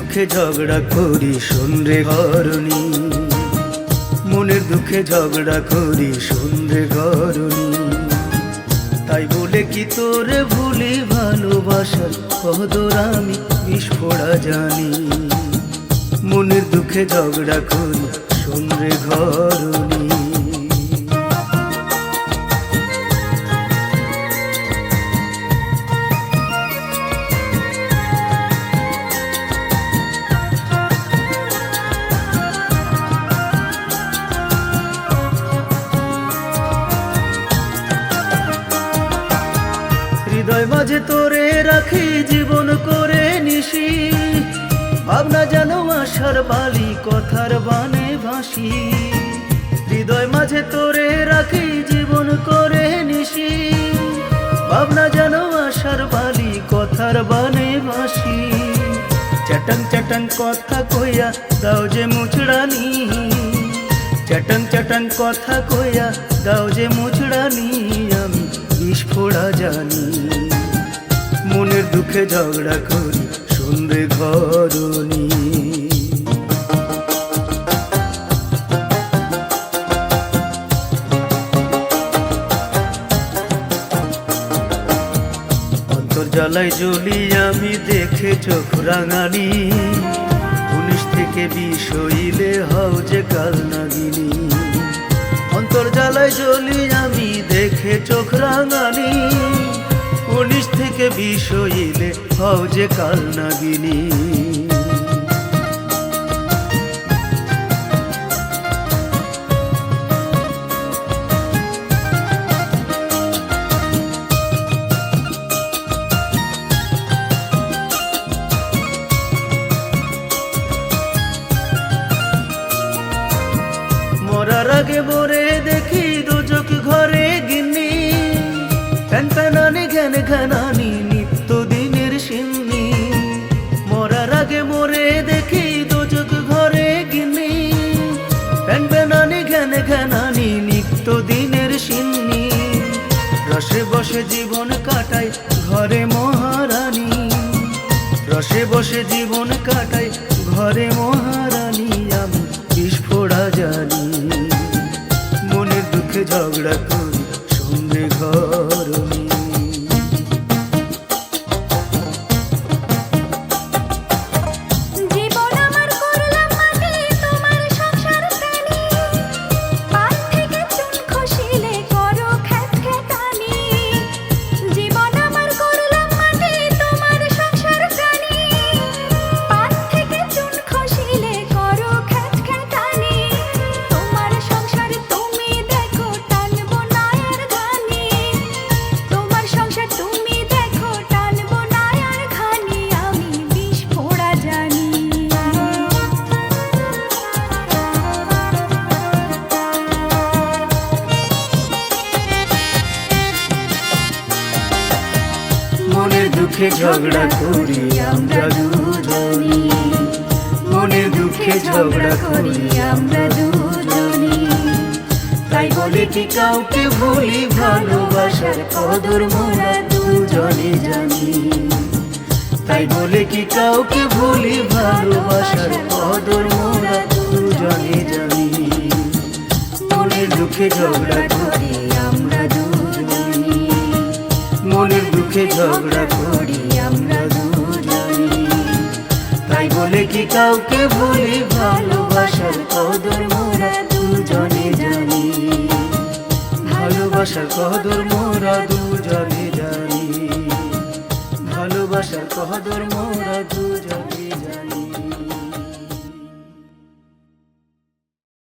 দুঃখে ঝগড়া করি, শুনরে ঘরণী। মনের দুঃখে ঝগড়া করি, শুনরে ঘরণী। তাই বলে কি তোরে ভুলি ভালোবাসার কদর আমি বিস্ফোরা জানি। মনের দুঃখে ঝগড়া করি, শুনরে ঘরণী। হৃদয় মাঝে তোরে রাখি, জীবন করে নিশি। ভাবনা যেন আশার বালি, কথার বানে ভাসি। হৃদয় মাঝে তোরে রাখি, জীবন করে নিশি। ভাবনা যেন আশার বালি, কথার বানে ভাসি। চটং চটং কথা কইয়া দাও যে মুচড়ানি। চটং চটং কথা কইয়া দাও যে মুচড়ানি আমি। বিস্ফোরা জানি। মনের দুঃখে ঝগড়া করি শুনরে ঘরণী। অন্তর্জালায় জ্বলি আমি দেখে চোখ রাঙানি উনিশ থেকে বিষ হইলে হও যে কাল নাগিনী। অন্তর্জালায় জ্বলি আমি দেখে চোখ রাঙানি। উনিশ থেকে বিষ হইলে হও যে কাল নাগিনী। মরার আগে মরে আগে মরে দেখি দুজক ঘরে গিন্নি। প্যান প্যানানি, ঘ্যান ঘ্যানানি, নিত্য দিনের সিন্নি। রসে বসে জীবন কাটাই ঘরে মহারানী। রসে বসে জীবন কাটাই ঘরে মহারানী, আমি বিস্ফোরা জানি। মনের দুঃখে ঝগড়া করি মনের দুঃখে ঝগড়া করি আমরা দুজনী। মনের দুঃখে ঝগড়া করি আমরা দুজনী। তাই বলে কি কাউকে ভুলি ভালোবাসার কদর মোরা দুজনে জানি। তাই বলে কি কাউকে ভুলি ভালোবাসার কদর মোরা দুজনে জানি। মনের দুঃখে ঝগড়া করি মনের ঝগড়া করি আমরা দুজনে তাই বলে কি কাউকে ভুলি ভালোবাসার কদর, মোরা দুজনে জানি। ভালোবাসার কদর, মোরা দুজনে জানি। ভালোবাসার কদর, মোরা দুজনে